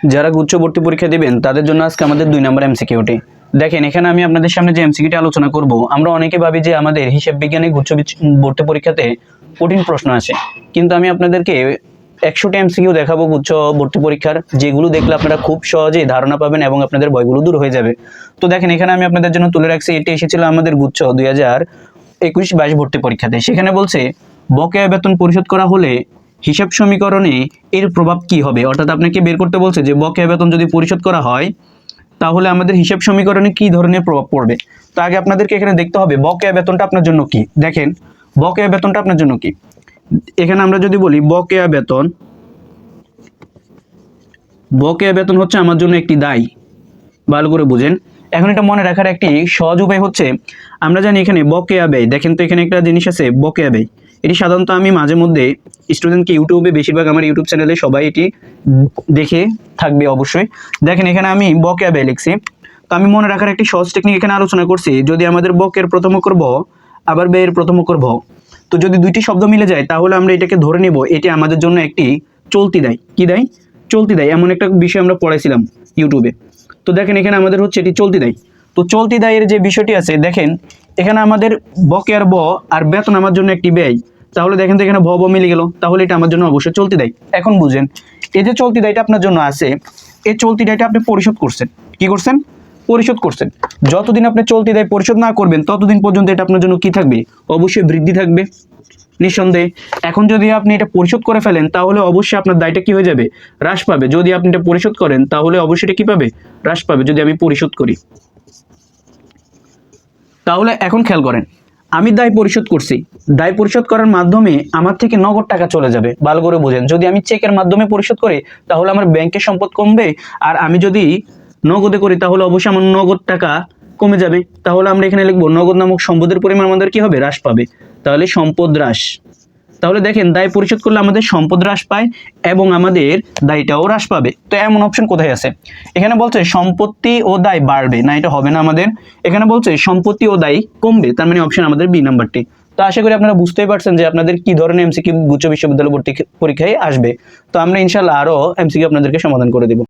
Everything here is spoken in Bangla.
যারা গুচ্ছ ভর্তি পরীক্ষা দিবেন, তাদের জন্য আজকে আমাদের দুই নম্বর এমসিকিউটি দেখেন, এখানে আমি আপনাদের সামনে যে এমসিকিউটি আলোচনা করব, আমরা অনেকে ভাবি যে আমাদের হিসাব বিজ্ঞানে ভর্তি পরীক্ষাতে কঠিন প্রশ্ন আছে। কিন্তু আমি আপনাদেরকে একশোটি এমসিকিউ দেখাবো গুচ্ছ ভর্তি পরীক্ষার, যেগুলো দেখলে আপনারা খুব সহজেই ধারণা পাবেন এবং আপনাদের ভয়গুলো দূর হয়ে যাবে। তো দেখেন, এখানে আমি আপনাদের জন্য তুলে রাখছি, এটি এসেছিল আমাদের গুচ্ছ দুই হাজার একুশ বাইশ ভর্তি পরীক্ষাতে। সেখানে বলছে, বকেয়া বেতন পরিশোধ করা হলে হিসাব সমীকরণে এর প্রভাব কি হবে? অর্থাৎ আপনাকে বের করতে বলছে যে বকেয়া বেতন যদি পরিশোধ করা হয়, তাহলে আমাদের হিসাব সমীকরণে কি ধরনের প্রভাব পড়বে? তো আগে আপনাদেরকে এখানে দেখতে হবে বকেয়া বেতনটা আপনার জন্য কি? দেখেন, বকেয়া বেতনটা আপনার জন্য কি? এখানে আমরা যদি বলি বকেয়া বেতন বকেয়া বেতন হচ্ছে আমার জন্য একটি দায়। ভালো করে বুঝেন। এখন এটা মনে রাখার একটি সহজ উপায় হচ্ছে, আমরা জানি এখানে বকেয়া ব্যয়। দেখেন তো এখানে একটা জিনিস আছে, বকেয়া ব্যয়। এটি সাধারণত আমি মাঝে মধ্যে স্টুডেন্টকে ইউটিউবে বেশিরভাগ আমার ইউটিউব চ্যানেলে সবাই এটি দেখে থাকবে অবশ্যই। দেখেন এখানে আমি বকেয়া ব্যয় লিখছি। তো আমি মনে রাখার একটি সহজ টেকনিক এখানে আলোচনা করছি, যদি আমাদের বকের প্রথম অক্ষর ব আবার ব্যয়ের প্রথম অক্ষর ভ। তো যদি দুইটি শব্দ মিলে যায়, তাহলে আমরা এটাকে ধরে নেব, এটি আমাদের জন্য একটি চলতি দেয়। কি দেয়? চলতি দেয়। এমন একটা বিষয় আমরা পড়াইছিলাম ইউটিউবে তো দেখেন এখানে আমাদের হচ্ছে এটি চলতি দায়ী। তো চলতি দায়ের যে বিষয়টি আছে, দেখেন, এখানে আমাদের বকেয়ার ব আর বেতন আমার জন্য একটি ব্যয়। তাহলে দেখেন তো এখানে ভ, ব মিলে গেল। তাহলে এটা আমার জন্য অবশ্যই চলতি দায়ী। এখন বুঝেন, এই যে চলতি দায়টা আপনার জন্য আছে, এই চলতি দায়টা আপনি পরিশোধ করছেন। কি করছেন? পরিশোধ করছেন। যতদিন আপনি চলতি দায় পরিশোধ না করবেন, ততদিন পর্যন্ত এটা আপনার জন্য কি থাকবে? অবশ্যই বৃদ্ধি থাকবে। নিঃসন্দেহে, এখন যদি আপনি এটা পরিশোধ করে ফেলেন, তাহলে অবশ্যই আপনার দায়টা কি হয়ে যাবে? হ্রাস পাবে। যদি আপনি এটা পরিশোধ করেন, তাহলে অবশ্যই এটা কি পাবে? হ্রাস পাবে, যদি আমি পরিশোধ করি। তাহলে এখন খেয়াল করেন, আমি দায় পরিশোধ করছি। দায় পরিশোধ করার মাধ্যমে আমার থেকে নগদ টাকা চলে যাবে। ভালো করে বোঝেন। যদি আমি চেকের মাধ্যমে পরিশোধ করি, তাহলে আমার ব্যাংকের সম্পদ কমবে। আর আমি যদি নগদে করি, তাহলে অবশ্যই আমার নগদ টাকা কমে যাবে। তাহলে আমরা এখানে লিখব, নগদ নামক সম্পদের পরিমাণ আমাদের কি হবে? হ্রাস পাবে। তাহলে সম্পদ হ্রাস। তাহলে দেখেন, দায় পরিশোধ করলে আমাদের সম্পদ হ্রাস পায় এবং আমাদের দায়টাও হ্রাস পাবে। তো এমন অপশন কোথায় আছে? এখানে বলছে, সম্পত্তি ও দায় বাড়বে। না, এটা হবে না আমাদের। এখানে বলছে, সম্পত্তি ও দায় কমবে। তার মানে অপশন আমাদের বি নাম্বারটি। তো আশা করি আপনারা বুঝতেই পারছেন যে আপনাদের কি ধরনের এমসিকিউ গুচ্ছ বিশ্ববিদ্যালয় ভর্তি পরীক্ষায় আসবে। তো আমরা ইনশাল্লাহ আরও এমসিকিউ আপনাদেরকে সমাধান করে দেবো।